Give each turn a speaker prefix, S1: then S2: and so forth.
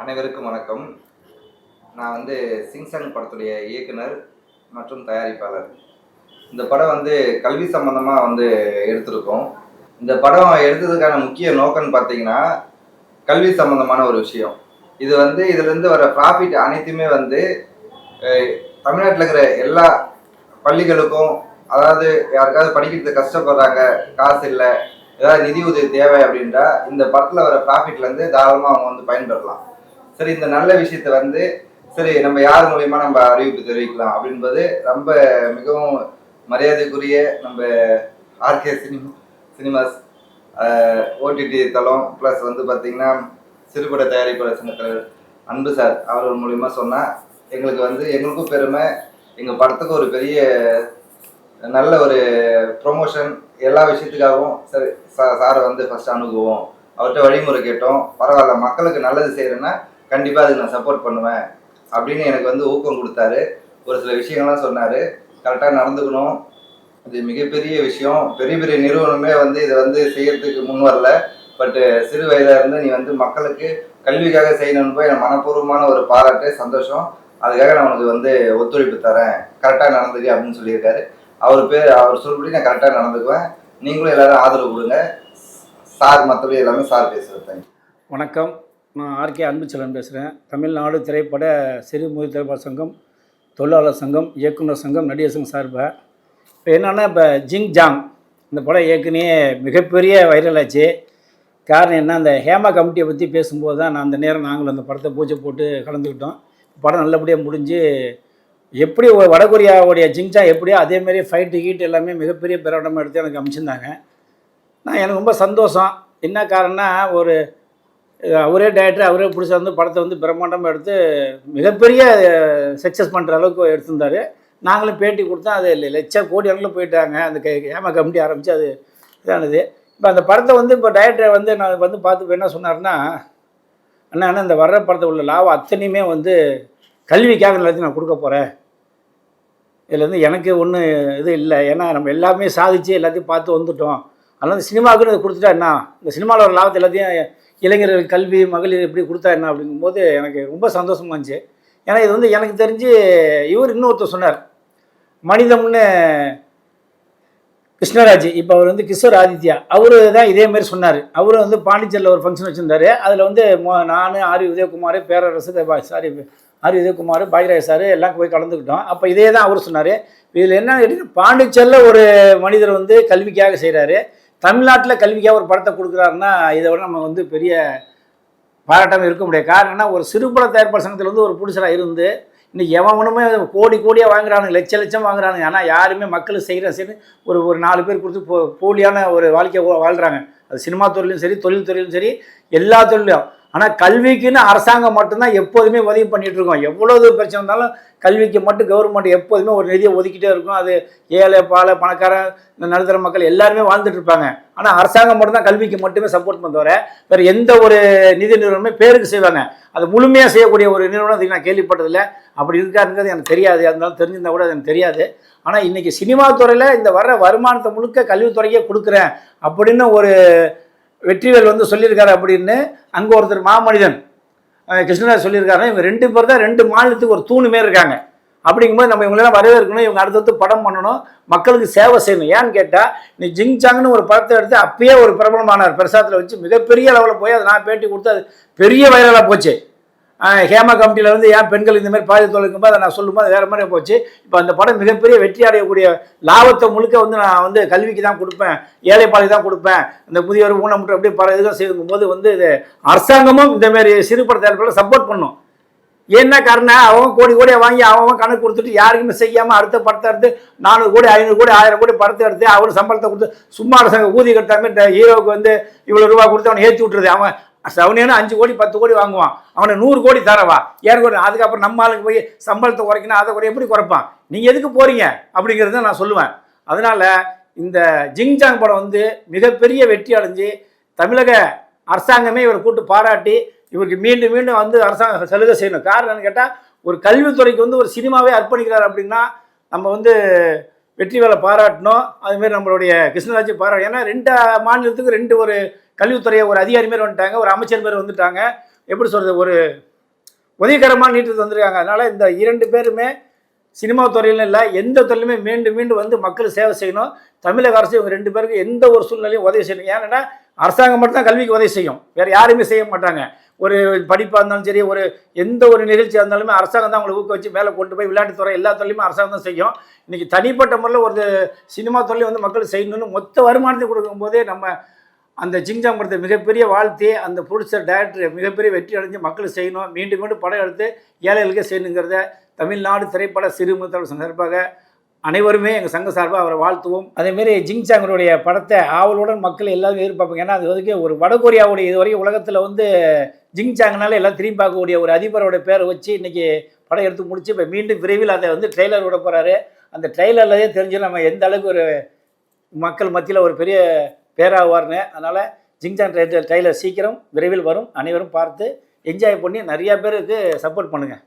S1: அனைவருக்கும் வணக்கம். நான் வந்து சிங்சங் படத்துடைய இயக்குனர் மற்றும் தயாரிப்பாளர். இந்த படம் வந்து கல்வி சம்பந்தமாக வந்து எடுத்திருக்கோம். இந்த படம் எடுத்ததுக்கான முக்கிய நோக்கம்னு பார்த்தீங்கன்னா கல்வி சம்பந்தமான ஒரு விஷயம். இது வந்து இதுலேருந்து வர ப்ராஃபிட் அனைத்துமே வந்து தமிழ்நாட்டில் இருக்கிற எல்லா பள்ளிகளுக்கும் அதாவது யாருக்காவது படிக்கிறதுக்கு கஷ்டப்படுறாங்க காசு இல்லை ஏதாவது நிதி உதவி தேவை அப்படின்றா இந்த படத்தில் வர ப்ராஃபிட்லேருந்து தாராளமாக அவங்க வந்து பயன்பெறலாம். சரி இந்த நல்ல விஷயத்த வந்து சரி நம்ம யார் மூலியமா நம்ம அறிவிப்பு தெரிவிக்கலாம் அப்படின்பது ரொம்ப மிகவும் மரியாதைக்குரிய நம்ம ஆர்கே சினிமா சினிமாஸ் ஓடிடி தளம் ப்ளஸ் வந்து பார்த்தீங்கன்னா சிறுபட தயாரிப்பாளர் சங்கத்தில் அன்பு சார் அவர்கள் மூலியமா சொன்னால் எங்களுக்கு வந்து எங்களுக்கும் பெருமை எங்கள் படத்துக்கு ஒரு பெரிய நல்ல ஒரு ப்ரொமோஷன் எல்லா விஷயத்துக்காகவும் சரி சா சாரை வந்து ஃபஸ்ட் அணுகுவோம். அவர்கிட்ட வழிமுறை கேட்டோம். பரவாயில்ல மக்களுக்கு நல்லது செய்கிறேன்னா கண்டிப்பாக அதுக்கு நான் சப்போர்ட் பண்ணுவேன். அப்படின்னு எனக்கு வந்து ஊக்கம் கொடுத்தாரு. ஒரு சில விஷயங்கள்லாம் சொன்னார். கரெக்டாக நடந்துக்கணும். இது மிகப்பெரிய விஷயம். பெரிய பெரிய நிறுவனமே வந்து இதை வந்து செய்யறதுக்கு முன் வரல. பட்டு சிறு வயதில் இருந்து நீ வந்து மக்களுக்கு கல்விக்காக செய்யணும்னு போய் எனக்கு மனப்பூர்வமான ஒரு பாராட்டு சந்தோஷம். அதுக்காக நான் உனக்கு வந்து ஒத்துழைப்பு தரேன். கரெக்டாக நடந்துக்க அப்படின்னு சொல்லியிருக்காரு. அவர் பேர் அவர் சொல்படி நான் கரெக்டாக நடந்துக்குவேன். நீங்களும் எல்லாரும் ஆதரவு கொடுங்க. சார் மற்றபடி எல்லாமே சார் பேசுகிறேன்
S2: வணக்கம். நான் ஆர்கே அன்புச்செல்வன் பேசுகிறேன் தமிழ்நாடு திரைப்பட சிறு முதல் திரைப்பட சங்கம் தொழிலாளர் சங்கம் இயக்குனர் சங்கம் நடிகர் சங்கம் சார்பாக இப்போ என்னென்னா இப்போ ஜிங் ஜாங் இந்த படம் ஏற்கனவே மிகப்பெரிய வைரல் ஆச்சு. காரணம் என்ன அந்த ஹேமா கமிட்டியை பற்றி பேசும்போது தான் நான் அந்த நேரம் நாங்களும் அந்த படத்தை பூஜை போட்டு கலந்துக்கிட்டோம். படம் நல்லபடியாக முடிஞ்சு எப்படி ஒரு வடகொரியாவுடைய ஜிங்ஜா எப்படியோ அதேமாரி ஃபைட்டு ஹீட் எல்லாமே மிகப்பெரிய பிரகடனமாக எடுத்து எனக்கு அமைச்சிருந்தாங்க. நான் எனக்கு ரொம்ப சந்தோஷம். என்ன காரணம்னா ஒரு அவரே டேரக்டர் அவரே பிடிச்ச வந்து படத்தை வந்து பிரம்மாண்டமாக எடுத்து மிகப்பெரிய சக்ஸஸ் பண்ணுற அளவுக்கு எடுத்திருந்தார். நாங்களும் பேட்டி கொடுத்தோம். அது இல்லை லட்ச கோடி அளவில் போயிட்டாங்க. அந்த க- ஏமா கமிட்டி ஆரம்பித்து அது இதானது. இப்போ அந்த படத்தை வந்து இப்போ டைரக்டர் வந்து நான் வந்து பார்த்து என்ன சொன்னார்னா அண்ணா அண்ணா இந்த வர்ற படத்தை உள்ள லாபம் அத்தனையுமே வந்து கல்விக்காக எல்லாத்தையும் நான் கொடுக்க போகிறேன் இதில் வந்து எனக்கு ஒன்றும் இது இல்லை. ஏன்னா நம்ம எல்லாமே சாதிச்சு எல்லாத்தையும் பார்த்து வந்துட்டோம். அதனால் சினிமாவுக்குன்னு இதை கொடுத்துட்டா என்ன? இந்த சினிமாவில் ஒரு லாபத்தை எல்லாத்தையும் இளைஞர்கள் கல்வி மகளிர் எப்படி கொடுத்தா என்ன அப்படிங்கும்போது எனக்கு ரொம்ப சந்தோஷமா இருந்துச்சு. ஏன்னா இது வந்து எனக்கு தெரிஞ்சு இவர் இன்னொருத்தர் சொன்னார். மனிதம்னு கிருஷ்ணராஜ் இப்போ அவர் வந்து கிஷோர் ஆதித்யா அவரு தான் இதே மாதிரி சொன்னார். அவர் வந்து பாண்டிச்சேரியில் ஒரு ஃபங்க்ஷன் வச்சுருந்தாரு. அதில் வந்து மோ நான் ஆரி உதயகுமார் பேரரசு சாரி ஆரி உதயகுமார் பாக்யராஜ் சார் எல்லாம் போய் கலந்துக்கிட்டோம். அப்போ இதே தான் அவர் சொன்னார். இதில் என்ன பாண்டிச்சேரியில் ஒரு மனிதர் வந்து கல்விக்காக செய்கிறாரு தமிழ்நாட்டில் கல்விக்காக ஒரு படத்தை கொடுக்குறாருன்னா இதை விட நம்ம வந்து பெரிய பாராட்டமாக இருக்க முடியாது. காரணம் என்ன ஒரு சிறுபட தயாரிப்பாளர் சங்கத்தில் வந்து ஒரு புடிசராக இருந்து இன்னைக்கு எவனுமே கோடி கோடியாக வாங்குறானுங்க லட்ச லட்சம் வாங்குறானுங்க. ஆனால் யாருமே மக்கள் செய்கிற சரி ஒரு ஒரு நாலு பேர் கொடுத்து போ போலியான ஒரு வாழ்க்கையை வாழ்கிறாங்க அது சினிமா துறையிலும் சரி தொழில் துறையிலும் சரி எல்லா தொழிலும் ஆனால் கல்விக்குன்னு அரசாங்கம் மட்டும்தான் எப்போதுமே உதவி பண்ணிட்டு இருக்கோம் எவ்வளவு பிரச்சனை இருந்தாலும் கல்விக்கு மட்டும் கவர்மெண்ட் எப்போதுமே ஒரு நிதியை ஒதுக்கிட்டே இருக்கும். அது ஏழை பாலை பணக்காரன் நடுத்தர மக்கள் எல்லாருமே வாழ்ந்துட்டு இருப்பாங்க. ஆனால் அரசாங்கம் மட்டும்தான் கல்விக்கு மட்டுமே சப்போர்ட் பண்ணுறவரை வேறு எந்த ஒரு நிதி நிறுவனமே பேருக்கு செய்வாங்க. அது முழுமையாக செய்யக்கூடிய ஒரு நிறுவனம் அதுக்கு நான் கேள்விப்பட்டதில்லை. அப்படி இருக்காருங்கிறது எனக்கு தெரியாது. அதனால தெரிஞ்சிருந்தா கூட அது எனக்கு தெரியாது. ஆனால் இன்றைக்கி சினிமா துறையில் இந்த வர்ற வருமானத்தை முழுக்க கல்வித்துறையே கொடுக்குறேன் அப்படின்னு ஒரு வெற்றிவேல் வந்து சொல்லியிருக்காரு அப்படின்னு அங்கே ஒருத்தர் மாமனிதன் அஹ் கிருஷ்ணராஜ் சொல்லியிருக்காரு இவங்க ரெண்டு பேர் தான் ரெண்டு மாநிலத்துக்கு ஒரு தூணு மாரி இருக்காங்க. அப்படிங்கும்போது நம்ம இவங்களெல்லாம் வரவேற்கணும் இவங்க அடுத்தடுத்து படம் பண்ணணும் மக்களுக்கு சேவை செய்யணும். ஏன்னு கேட்டால் நீ ஜிங்சாங்னு ஒரு படத்தை எடுத்து அப்பயே ஒரு பிரபலமானார். பிரசாத்தில் வச்சு மிகப்பெரிய லெவலில் போய் அதை நான் பேட்டி கொடுத்து அது பெரிய வைரலாக போச்சு. ஹேமா கமிட்டியில் வந்து ஏன் பெண்கள் இந்த மாதிரி பாதி தொழிலுக்கும்போது அதை நான் சொல்லும்போது வேறு மாதிரி போச்சு. இப்போ அந்த படம் மிகப்பெரிய வெற்றி அடையக்கூடிய லாபத்தை முழுக்க வந்து நான் வந்து கல்விக்கு தான் கொடுப்பேன் ஏழைப்பாளைக்கு தான் கொடுப்பேன். இந்த முதியோர் ஊனமுற்ற அப்படியே பல இதுவும் செய்யும்போது வந்து இது அரசாங்கமும் இந்தமாரி சிறுபட தயாரிப்புகளை சப்போர்ட் பண்ணும். என்ன காரணம் அவன் கோடி கோடியை வாங்கி அவன் கணக்கு கொடுத்துட்டு யாருக்குமே செய்யாமல் அடுத்த படத்தை எடுத்து நானூறு கோடி ஐநூறு கோடி ஆயிரம் கோடி படத்தை எடுத்து அவரு சம்பளத்தை கொடுத்து சும்மா அரசாங்க ஊதி கட்டாமல் இந்த ஹீரோவுக்கு வந்து இவ்வளோ ரூபா கொடுத்து அவனை ஏற்றி விட்டுருது. அவன் சவுனியான அஞ்சு கோடி பத்து கோடி வாங்குவான். அவனை நூறு கோடி தரவா? ஏற்கனவே அதுக்கப்புறம் நம்ம ஆளுக்கு போய் சம்பளத்தை குறைக்கணும். அதை குறை எப்படி குறைப்பான்? நீங்கள் எதுக்கு போறீங்க? அப்படிங்கிறத நான் சொல்லுவேன். அதனால இந்த ஜிங்ஜாங் படம் வந்து மிகப்பெரிய வெற்றி அடைஞ்சு தமிழக அரசாங்கமே இவரை கூட்டு பாராட்டி இவருக்கு மீண்டும் மீண்டும் வந்து அரசாங்கம் சலுகை செய்யணும். காரணம் என்னன்னு கேட்டால் ஒரு கல்வித்துறைக்கு வந்து ஒரு சினிமாவே அர்ப்பணிக்கிறார் அப்படின்னா நம்ம வந்து வெற்றி வேலை பாராட்டணும் அதுமாரி நம்மளுடைய கிருஷ்ணராஜ் பாராட்டணும். ஏன்னா ரெண்டு மாநிலத்துக்கு ரெண்டு ஒரு கல்வித்துறையை ஒரு அதிகாரி மாரி வந்துட்டாங்க ஒரு அமைச்சர் மாரி வந்துட்டாங்க. எப்படி சொல்கிறது ஒரு உதவிகரமாக நீட்டு வந்திருக்காங்க. அதனால் இந்த இரண்டு பேருமே சினிமா துறையிலும் இல்லை எந்த துறையிலுமே மீண்டும் மீண்டும் வந்து மக்கள் சேவை செய்யணும். தமிழக அரசு இவங்க ரெண்டு பேருக்கு எந்த ஒரு சூழ்நிலையும் உதவி செய்யணும். ஏன்னா அரசாங்கம் மட்டும்தான் கல்விக்கு உதவி செய்யும். வேறு யாருமே செய்ய மாட்டாங்க. ஒரு படிப்பாக இருந்தாலும் சரி ஒரு எந்த ஒரு நிகழ்ச்சியாக இருந்தாலுமே அரசாங்கம் தான் அவங்களை ஊக்குவிச்சு மேலே கொண்டு போய் விளையாட்டுத்துறை எல்லா துறையுமே அரசாங்கம் தான் செய்யும். இன்றைக்கி தனிப்பட்ட முறையில் ஒரு சினிமா துறையில் வந்து மக்கள் செய்யணும்னு மொத்த வருமானத்தை கொடுக்கும்போதே நம்ம அந்த ஜிங்ஜாங் படத்தை மிகப்பெரிய வாழ்த்தி அந்த ப்ரொடியூசர் டைரக்டர் மிகப்பெரிய வெற்றி அடைஞ்சு மக்கள் செய்யணும். மீண்டும் மீண்டும் படம் எடுத்து ஏழைகளுக்கு செய்யணுங்கிறத தமிழ்நாடு திரைப்பட சிறுமுத்தல் சார்பாக அனைவருமே எங்கள் சங்க சார்பாக அவரை வாழ்த்துவோம். அதேமாரி ஜிங்சாங்கருடைய படத்தை ஆவலுடன் மக்கள் எல்லாரும் எதிர்பார்ப்பாங்க. ஏன்னா அது வரைக்கும் ஒரு வடகொரியாவுடைய இது வரைக்கும் உலகத்தில் வந்து ஜிங்சாங்கனால எல்லாம் திரும்பி பார்க்கக்கூடிய ஒரு அதிபரோட பேரை வச்சு இன்றைக்கி படம் எடுத்து முடிச்சு இப்போ மீண்டும் விரைவில் அதை வந்து ட்ரெய்லர் விட போகிறாரு அந்த ட்ரெய்லரில் தெரிஞ்சு நம்ம எந்த அளவுக்கு ஒரு மக்கள் மத்தியில் ஒரு பெரிய பேராவார்னு. அதனால் ஜிங்ஜாங் ட்ரெய்லர் டைலர் சீக்கிரம் விரைவில் வரும். அனைவரும் பார்த்து என்ஜாய் பண்ணி நிறையா பேருக்கு சப்போர்ட் பண்ணுங்கள்